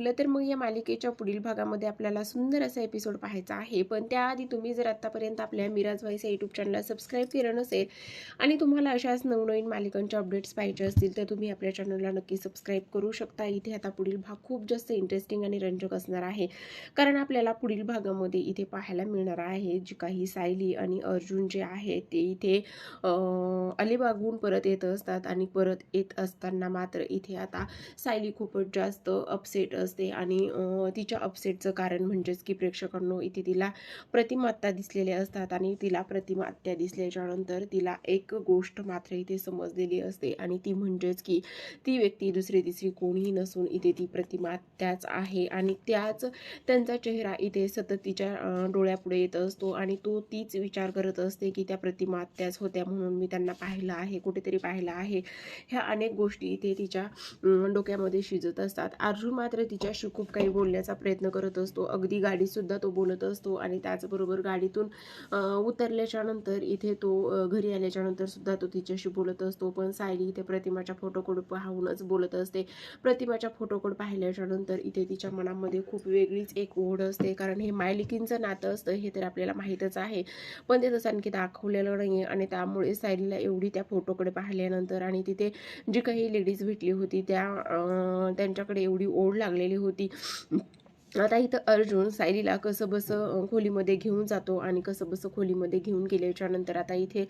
म्हटलं तर मग या मालिकेच्या पुढील भागामध्ये आपल्याला सुंदर असा एपिसोड पाहायचा आहे. पण त्याआधी तुम्ही जर आत्तापर्यंत आपल्या मिराज व्हाईस या यूट्यूब चॅनलला सबस्क्राईब केलं नसेल आणि तुम्हाला अशाच नवनवीन मालिकांच्या अपडेट्स पाहिजे असतील तर तुम्ही आपल्या चॅनलला नक्की सबस्क्राईब करू शकता. इथे आता पुढील भाग खूप जास्त इंटरेस्टिंग आणि रंजक असणार आहे. कारण आपल्याला पुढील भागामध्ये इथे पाहायला मिळणार आहे जी काही सायली आणि अर्जुन जे आहे ते इथे अलिबागहून परत येत असतात आणि परत येत असताना मात्र इथे आता सायली खूपच जास्त अपसेट असते आणि तिच्या अपसेटचं कारण म्हणजेच की प्रेक्षकांनो इथे तिला प्रतिमात्या दिसलेल्या असतात आणि तिला प्रतिमात्या दिसल्याच्यानंतर तिला एक गोष्ट मात्र इथे समजलेली असते आणि ती म्हणजेच की ती व्यक्ती दुसरी तिसरी कोणीही नसून इथे ती प्रतिमात्याच आहे आणि त्याच त्यांचा चेहरा इथे सतत तिच्या डोळ्यापुढे येत असतो आणि तो तीच विचार करत असते की त्या प्रतिमात्याच होत्या म्हणून मी त्यांना पाहिलं आहे कुठेतरी पाहिलं आहे. ह्या अनेक गोष्टी इथे तिच्या डोक्यामध्ये शिजत असतात. अर्जुन मात्र तिच्याशी खूप काही बोलण्याचा प्रयत्न करत असतो. अगदी गाडीसुद्धा तो बोलत असतो आणि त्याचबरोबर गाडीतून उतरल्याच्या नंतर इथे तो घरी आल्याच्यानंतर सुद्धा तो तिच्याशी बोलत असतो. पण सायली इथे प्रतिमाच्या फोटोकडे पाहूनच बोलत असते. प्रतिमाच्या फोटोकडे पाहिल्याच्या नंतर इथे तिच्या मनामध्ये खूप वेगळीच एक ओढ असते. कारण हे मायलिकींचं नातं असतं हे तर आपल्याला माहीतच आहे. पण ते तसं आणखी दाखवलेलं नाही आणि त्यामुळे सायलीला एवढी त्या फोटोकडे पाहिल्यानंतर आणि तिथे जी काही लेडीज भेटली होती त्या त्यांच्याकडे एवढी ओढ लागली लागलेली होती. आता इथं अर्जुन सायलीला कसं बसं खोलीमध्ये घेऊन जातो आणि कसं बसं खोलीमध्ये घेऊन गेल्याच्यानंतर आता इथे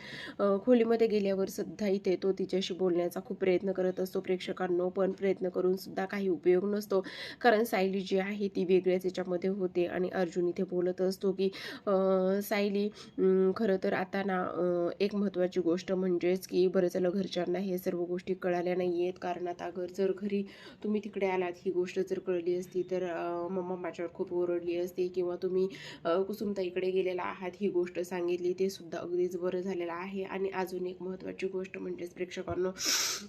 खोलीमध्ये गेल्यावर सुद्धा इथे तो तिच्याशी बोलण्याचा खूप प्रयत्न करत असतो प्रेक्षकांनो पण प्रयत्न करून सुद्धा काही उपयोग नसतो. कारण सायली जी आहे ती वेगळ्याच याच्यामध्ये होते आणि अर्जुन इथे बोलत असतो की सायली खरं तर आता ना एक महत्त्वाची गोष्ट म्हणजेच की बरं झालं घरच्यांना हे सर्व गोष्टी कळाल्या नाही आहेत कारण आता घर जर घरी तुम्ही तिकडे आलात ही गोष्ट जर कळली असती तर मम्मा माझ्यावर खूप ओरडली असते किंवा तुम्ही कुसुमता कुसुमताईकडे गेलेला आहात ही गोष्ट सांगितली ते सुद्धा अगदीच बरं झालेलं आहे. आणि अजून एक महत्त्वाची गोष्ट म्हणजेच प्रेक्षकांनो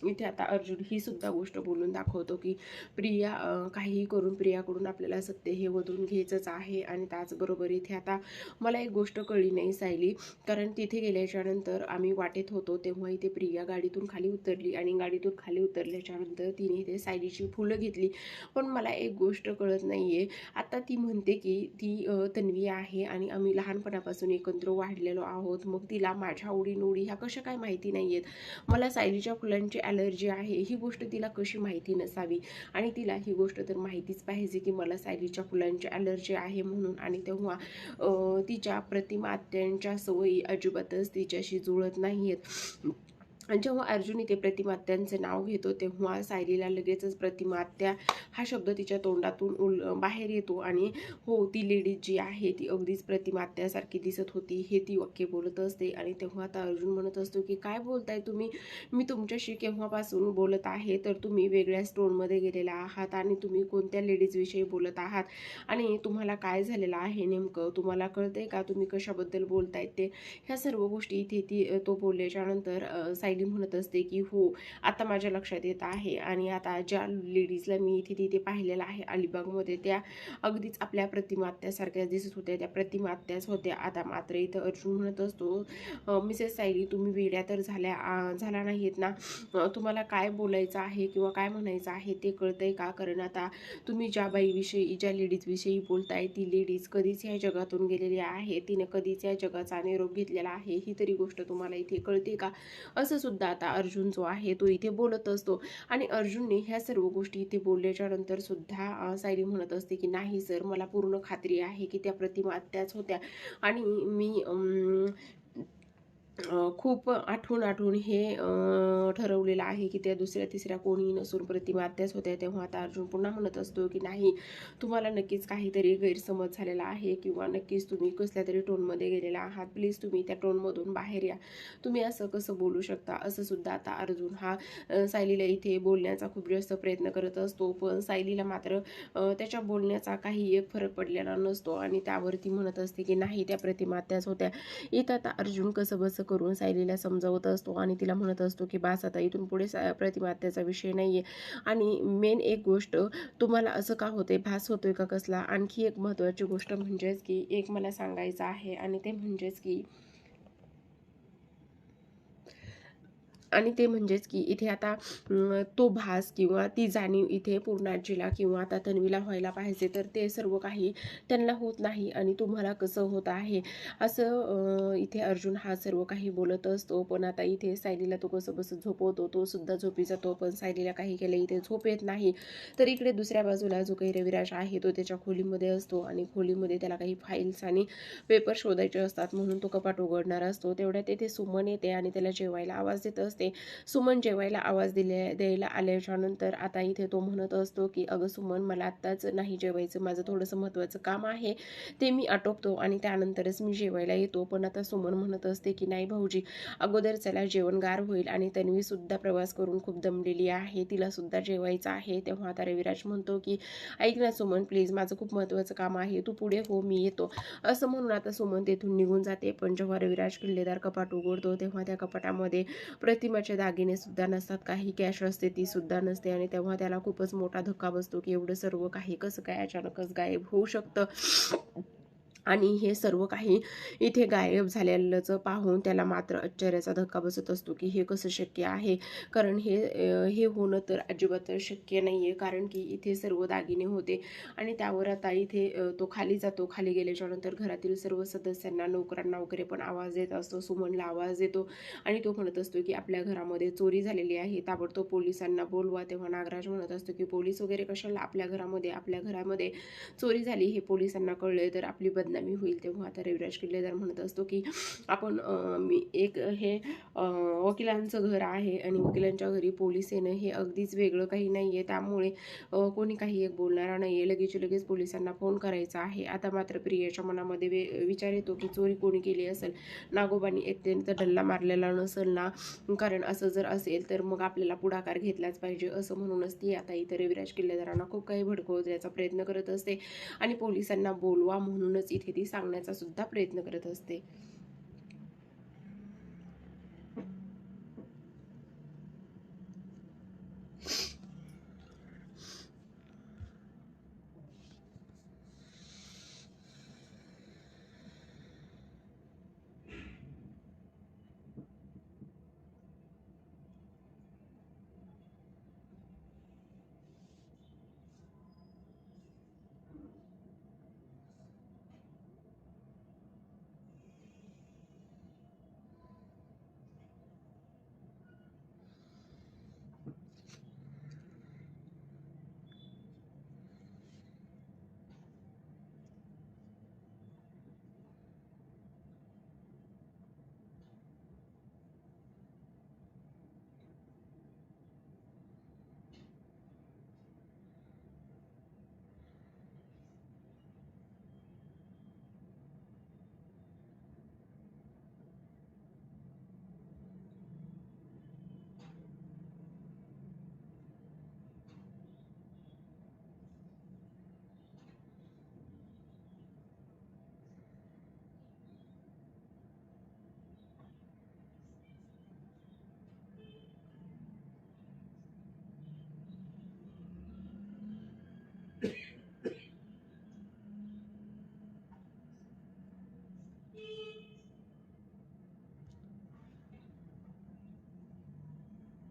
इथे आता अर्जुन ही सुद्धा गोष्ट बोलून दाखवतो की प्रिया काहीही करून प्रियाकडून आपल्याला सत्य हे वधून घ्यायचंच आहे. आणि त्याचबरोबर इथे आता मला एक गोष्ट कळली नाही सायली कारण तिथे गेल्याच्यानंतर आम्ही वाटेत होतो तेव्हा इथे प्रिया गाडीतून खाली उतरली आणि गाडीतून खाली उतरल्याच्या नंतर तिने इथे सायलीची फुलं घेतली. पण मला एक गोष्ट कळत नाही आहे आता ती म्हणते की ती तन्वी आहे आणि आम्ही लहानपणापासून एकत्र वाढलेलो आहोत. मग तिला माझ्या आवडीनिवडी ह्या कशा काय माहिती नाही आहेत मला सायलीच्या फुलांची ॲलर्जी आहे. ही गोष्ट तिला कशी माहिती नसावी? आणि तिला ही गोष्ट तर माहितीच पाहिजे की मला सायलीच्या फुलांची ॲलर्जी आहे म्हणून. आणि तेव्हा तिच्या प्रतिमा आत्यांच्या सवयी अजिबातच तिच्याशी जुळत नाही आहेत जेव्हा अर्जुन इथे प्रतिमात्यांचे नाव घेतो तेव्हा सायलीला लगेचच प्रतिमात्या हा शब्द तिच्या तोंडातून उल बाहेर येतो आणि हो ती लेडीज जी आहे ती अगदीच प्रतिमात्यासारखी दिसत होती हे ती वाक्य बोलत असते. आणि तेव्हा आता अर्जुन म्हणत असतो की काय बोलताय तुम्ही? मी तुमच्याशी केव्हापासून बोलत आहे? तर तुम्ही वेगळ्या स्टोनमध्ये गेलेला आहात आणि तुम्ही कोणत्या लेडीजविषयी बोलत आहात? आणि तुम्हाला काय झालेलं आहे नेमकं? तुम्हाला कळतंय का तुम्ही कशाबद्दल बोलतायत ते? ह्या सर्व गोष्टी इथे ती तो बोलल्याच्या नंतर अ, म्हणत असते की हो आता माझ्या लक्षात येत आहे आणि आता ज्या लेडीजला मी इथे तिथे पाहिलेलं आहे अलिबागमध्ये त्या अगदीच आपल्या प्रतिमात्यासारख्याच दिसत होत्या. त्या प्रतिमात्याच होत्या. आता मात्र इथं अर्जुन म्हणत असतो मिसेस सायली तुम्ही वेड्या तर झाल्या झाला नाहीत ना? तुम्हाला काय बोलायचं आहे किंवा काय म्हणायचं आहे ते कळतंय का? कारण आता तुम्ही ज्या बाईविषयी ज्या लेडीजविषयी बोलताय ती लेडीज कधीच या जगातून गेलेली आहे. तिने कधीच या जगाचा निरोप घेतलेला आहे. ही तरी गोष्ट तुम्हाला इथे कळते का? असं सुद्धा आता अर्जुन जो आहे तो इथे बोलत असतो. आणि अर्जुनने ह्या सर्व गोष्टी इथे बोलल्याच्या नंतर सुद्धा सायरी सायली म्हणत असते की नाही सर मला पूर्ण खात्री आहे की त्या प्रतिमा त्याच होत्या. आणि मी अं, खूप आठवून आठवून हे ठरवलेलं आहे की त्या दुसऱ्या तिसऱ्या कोणी नसून प्रतिमा त्याच होत्या तेव्हा आता अर्जुन पुन्हा म्हणत असतो की नाही तुम्हाला नक्कीच काहीतरी गैरसमज झालेला आहे किंवा नक्कीच तुम्ही कसल्या तरी टोनमध्ये गेलेला आहात. प्लीज तुम्ही त्या टोनमधून बाहेर या. तुम्ही असं कसं बोलू शकता? असं सुद्धा आता अर्जुन हा सायलीला इथे बोलण्याचा खूप जास्त प्रयत्न करत असतो पण सायलीला मात्र त्याच्या बोलण्याचा काही एक फरक पडलेला नसतो आणि त्यावरती म्हणत असते की नाही त्या प्रतिमा त्याच होत्या. इथं आता अर्जुन कसं बसं करून सायलीला समजावत असतो आणि तिला म्हणत असतो की बास आता इथून पुढे सा- प्रतिमा त्याचा विषय नाही आहे आणि मेन एक गोष्ट तुम्हाला असं का होते भास होतोय का कसला? आणखी एक महत्त्वाची गोष्ट म्हणजेच की एक मला सांगायचं आहे आणि ते म्हणजेच की आणि ते म्हणजेच की इथे आता तो भास किंवा ती जाणीव इथे पूर्णाजीला किंवा आता तन्वीला व्हायला पाहिजे तर ते सर्व काही त्यांना होत नाही आणि तुम्हाला कसं होत आहे? असं इथे अर्जुन हा सर्व काही बोलत असतो. पण आता इथे सायलीला तो कसं बसं झोपवतो तो सुद्धा झोपी जातो पण सायलीला काही केलं इथे झोप येत नाही. तर इकडे दुसऱ्या बाजूला जो काही रविराज आहे तो त्याच्या खोलीमध्ये असतो आणि खोलीमध्ये त्याला काही फाईल्स आणि पेपर शोधायचे असतात म्हणून तो कपाट उघडणार असतो. तेवढ्यात तेथे सुमन येते आणि त्याला जेवायला आवाज देत असते. सुमन जेवायला आवाज दिले द्यायला आल्याच्यानंतर आता इथे तो म्हणत असतो की अगं सुमन मला आत्ताच नाही जेवायचं. माझं थोडंसं महत्त्वाचं काम आहे. ते मी आटोपतो आणि त्यानंतरच मी जेवायला येतो. पण आता सुमन म्हणत असते की नाही भाऊजी अगोदर चला जेवण गार होईल आणि तन्वी सुद्धा प्रवास करून खूप दमलेली आहे. तिला सुद्धा जेवायचं आहे. तेव्हा आता रविराज म्हणतो की ऐक ना सुमन प्लीज माझं खूप महत्त्वाचं काम आहे. तू पुढे हो मी येतो. असं म्हणून आता सुमन तेथून निघून जाते. पण जेव्हा रविराज किल्लेदार कपाट उघडतो तेव्हा त्या कपाटामध्ये प्रतिमाचे दागिने सुद्धा नसतात काही कॅश असते ती सुद्धा नसते आणि तेव्हा त्याला खूपच मोठा धक्का बसतो की एवढं सर्व काही कसं काय अचानकच गायब होऊ शकतं. आणि हे सर्व काही इथे गायब झालेलंचं पाहून त्याला मात्र आश्चर्याचा धक्का बसत असतो की हे कसं शक्य आहे? कारण हे हे होणं तर अजिबात शक्य नाही आहे कारण की इथे सर्व दागिने होते आणि त्यावर आता इथे तो खाली जातो. खाली गेल्याच्यानंतर घरातील सर्व सदस्यांना नोकरांना वगैरे पण आवाज देत असतो. सुमनला आवाज देतो आणि तो म्हणत असतो की आपल्या घरामध्ये चोरी झालेली आहे. ताबडतोब पोलिसांना बोलवा. तेव्हा नागराज म्हणत असतो की पोलीस वगैरे कशाला आपल्या घरामध्ये आपल्या घरामध्ये चोरी झाली हे पोलिसांना कळले तर आपली बदनामी होईल तेव्हा आता रविराज किल्लेदार म्हणत असतो की आपण मी एक हे वकिलांचं घर आहे आणि वकिलांच्या घरी पोलीस येणं हे अगदीच वेगळं काही नाही आहे त्यामुळे कोणी काही एक बोलणारा नाही आहे लगेच लगेच पोलिसांना फोन करायचा आहे. आता मात्र प्रियाच्या मनामध्ये वे विचार येतो की चोरी कोणी केली असेल? नागोबानी अत्यंत डल्ला मारलेला नसेल ना? कारण असं जर असेल तर मग आपल्याला पुढाकार घेतलाच पाहिजे असं म्हणूनच ती आता इथं रविराज किल्लेदारांना खूप काही भडकवण्याचा प्रयत्न करत असते. आणि पोलिसांना बोलवा म्हणूनच इथे ती सांगण्याचा सुद्धा प्रयत्न करत असते.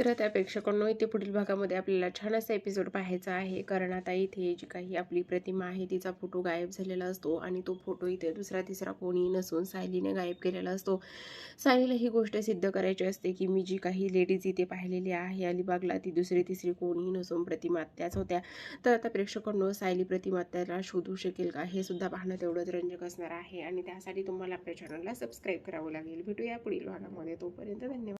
तर त्या प्रेक्षकांनो इथे पुढील भागामध्ये आपल्याला छान असा एपिसोड पाहायचा आहे. कारण आता इथे जी काही आपली प्रतिमा आहे तिचा फोटो गायब झालेला असतो आणि तो फोटो इथे दुसरा तिसरा कोणी नसून सायलीने गायब केलेला असतो. सायलीला ही गोष्ट सिद्ध करायची असते की मी जी काही लेडीज इथे पाहिलेली आहे अलिबागला ती दुसरी तिसरी कोणी नसून प्रतिमा त्याच होत्या. तर आता प्रेक्षकांनो सायली प्रतिमात्याला शोधू शकेल का? हे सुद्धा पाहणं तेवढंच रंजक असणार आहे. आणि त्यासाठी तुम्हाला आपल्या चॅनलला सबस्क्राईब करावं लागेल. भेटूया पुढील भागामध्ये. तोपर्यंत धन्यवाद.